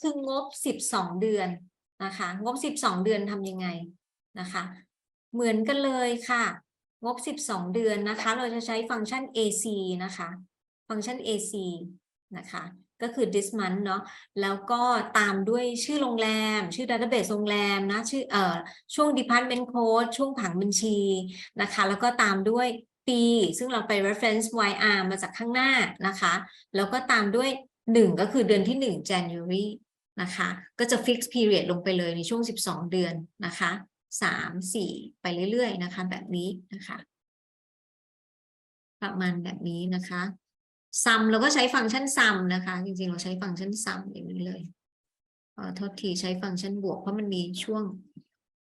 คืองบ 12 เดือนนะคะ งบ 12 เดือนทำยังไงนะคะ เหมือนกันเลยค่ะ งบ 12 เดือนนะคะ เราจะใช้ฟังก์ชัน AC นะคะ ฟังก์ชัน AC นะคะ ก็คือ this month เนาะ แล้วก็ตามด้วยชื่อโรงแรม ชื่อ database โรงแรมนะ ชื่อเอ่อช่วง department code ช่วงผังบัญชีนะคะ แล้วก็ตามด้วยปี ซึ่งเราไป reference YR มาจากข้างหน้านะคะ แล้วก็ตามด้วย 1 ก็คือเดือนที่ 1 January นะคะ ก็จะ fix period ลงไปเลยในช่วง 12 เดือนนะคะ3 4ไปเรื่อยๆนะคะแบบนี้นะคะ ประมาณแบบนี้นะคะ sum เราก็ใช้ฟังก์ชัน sum นะคะ จริงๆ เราใช้ฟังก์ชัน sum อย่างนี้เลยเอ่อโทษทีใช้ฟังก์ชันบวก เพราะมันมีช่วง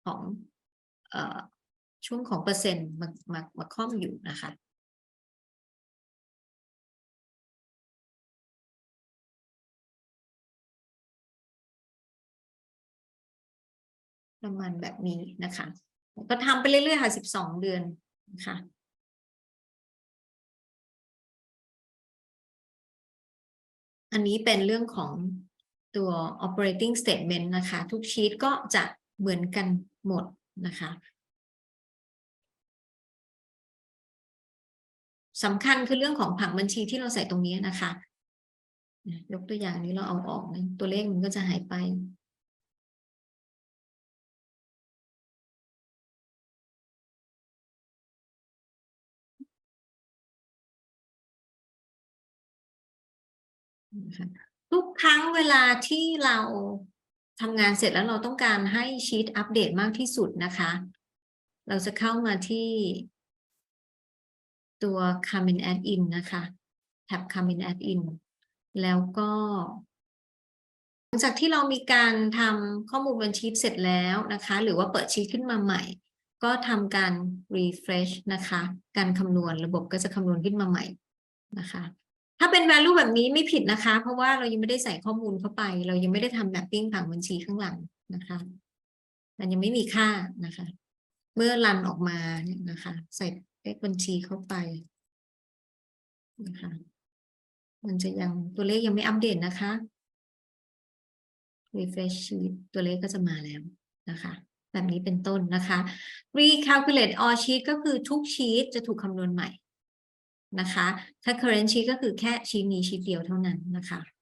ของเอ่อช่วงของเปอร์เซ็นต์มามามาค่อมอยู่นะคะ ประมาณแบบนี้นะคะ ก็ทำไปเรื่อยๆค่ะ12เดือนนะคะอันนี้เป็นเรื่องของตัว operating statement นะคะ ทุกชีตก็จะเหมือนกันหมดนะคะสำคัญคือเรื่องของผังบัญชีที่เราใส่ตรงนี้นะคะนะยกตัวอย่างนี้เราเอาออกนะตัวเลขมันก็จะหายไป ทุกครั้งเวลาที่เราทำงานเสร็จแล้วเราต้องการให้ชีตอัปเดตมากที่สุดนะคะ เราจะเข้ามาที่ตัว come in add in นะคะแท็บ come in add in แล้วก็ หลังจากที่เรามีการทำข้อมูลบนชีเสร็จแล้วนะคะ หรือว่าเปิดชีตขึ้นมาใหม่ ก็ทำการ refresh นะคะ การคำนวณระบบก็จะคำนวณขึ้นมาใหม่นะคะ ถ้าเป็น value แบบนี้ไม่ผิดนะคะ เพราะว่าเรายังไม่ได้ใส่ข้อมูลเข้าไป เรายังไม่ได้ทำ mapping ผังบัญชีข้างหลังนะคะ มันยังไม่มีค่านะคะ เมื่อรันออกมาเนี่ยนะคะ ใส่เลขบัญชีเข้าไปนะคะ มันจะยังตัวเลขยังไม่อัปเดตนะคะ refresh sheet ตัวเลขก็จะมาแล้วนะคะแบบนี้เป็นต้นนะคะ recalculate all sheet ก็คือทุกชีตจะถูกคำนวณใหม่ นะคะ ถ้า currency ก็คือแค่ชีตนี้ชีตเดียวเท่านั้นนะคะ